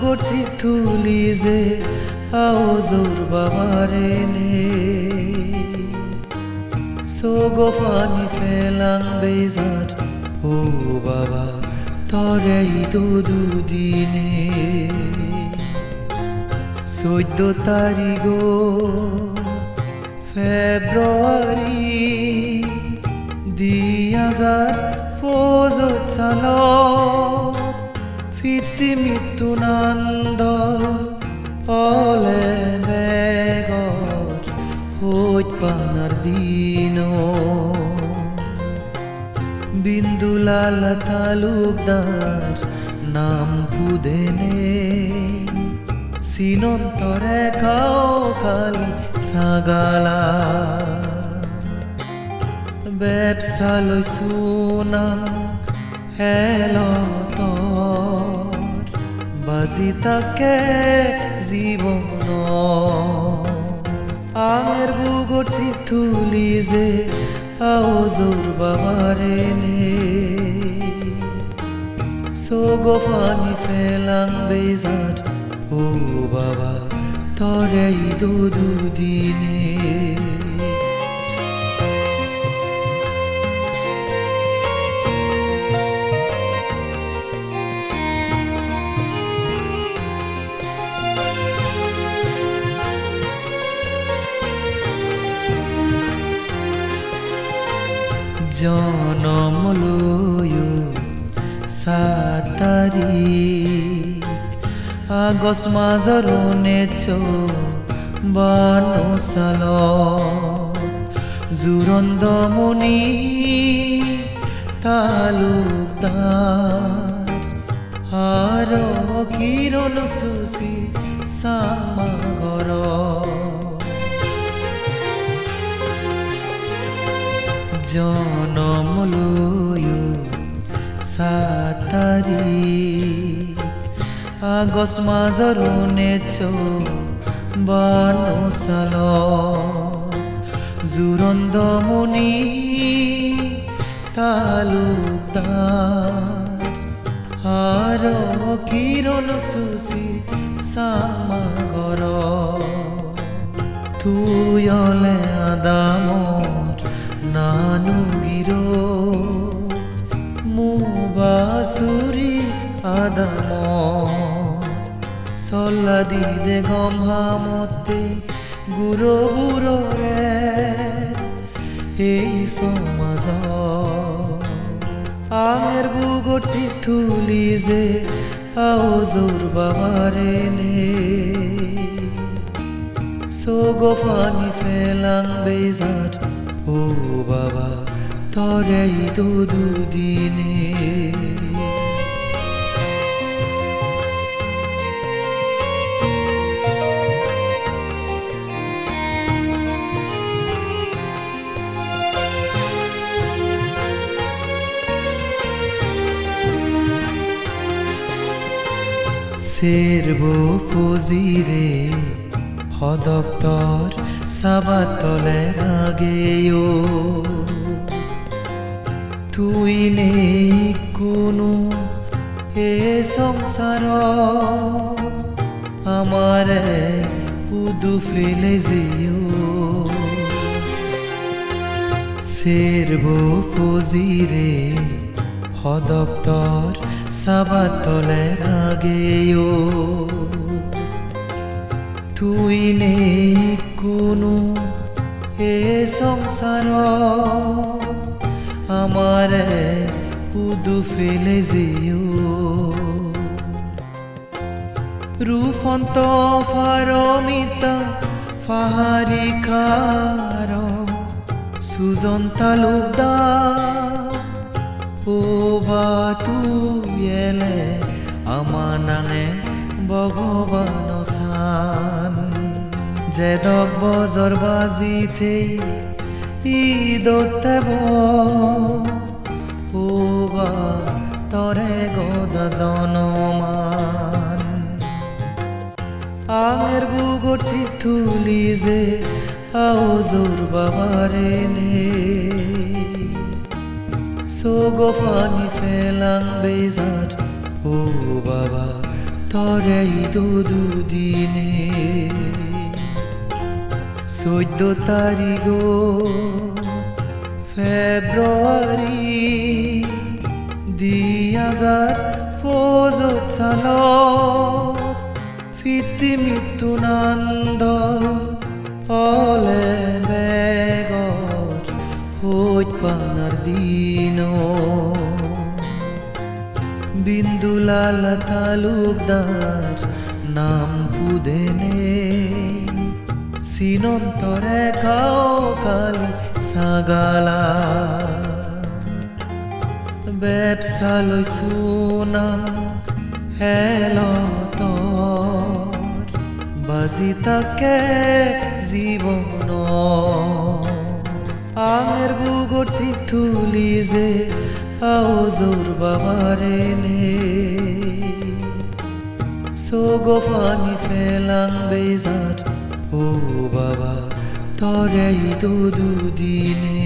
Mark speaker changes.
Speaker 1: করছি তুলি যে আওজোর বাবারে নে। ফেলাং বেজার, ও বাবা, তরেই তো দুদিনে। চৈধ্য তারিখ ফেব্রুৱাৰী দুই হাজাৰ পঁচত চালত মৃত্যু নান্দল অলে বেগৰ হৈত পানাৰ দিন। বিন্দুলাল তালুকদার নাম পুদেনে সিনন্তরে খাও কালি সাগালা। ব্যবসা লৈছো নাম হেলতর বাজি তাকে জীবন। আঙের বুগর চিতুলি যে আওজোর বাবারে নে। সোগো পানি ফেলাং বেজার, ও বাবা, তরেই দু দুদিনে। জনম লয়ো সাত তারিখ আগষ্ট মাজৰ ঊনৈছশ বান্ন চালত জোৰন্দমণি তালুকদাৰ আৰু কিৰণ চুচি চামাগৰ জনম লয়ো সাত তারিখ আগষ্ট মাজৰ ঊনৈছশ বান্ন চালত জোৰন্দমণি তালুকদাৰ আৰু কিৰণ চুচি চামাগৰ তুয়লে আদামৰ মুবাসুরি আদাম চল্লা দিদে গমহামতে গুরো বুড়রে এই সমাজ। আগের বুগর চিতুলি যে আওজোর বাবারে নে। সোগো পানি ফেলাং বেজার ও বাবা তরেই তো দুদিনে। সেরব পুজিরে হদক্তর সাবাতলের আগেও তুই নেই কোনো এ সংসার। আমার উদু ফেলে যেও সেরব পুজিরে হদক্তর সাবাতলের আগেও তুই নেই কোনো এ সংসার। আমার উদু ফেলে যেও। রূপন্ত ফারমিতা ফাহারি খার। সুজন তালুকদার ও বা তুই এলে আমার নাঙে ভগবান সান। যেদক বজর বাজিতে ঈদতেব ও বা, তরে গদা জনমান। আগের বুগর চিতুলি যে আওজোর বাবারে নে। সোগো পানি ফেলাং বেজার, ও বাবা তরেই তো দুদিনে। চৈধ্য তাৰিখ ফেব্ৰুৱাৰী দুই হাজাৰ পঁচত চালত ফিটি মৃত্যু নান্দল অলে বেগৰ হৈ পানাৰ দিন। বিন্দুলাল তালুকদার নাম পুদেনে। সিনন্তরে খাও কালি সাগালা। ব্যবসা লৈছো নাম হেল বাজি তাকে জীৱন আঙের বুগর চিথুলি যে আওজোর বাবারে নে সোগো পানি ফেলাং বেজার ও বাবা তরেই তো দুদিনে।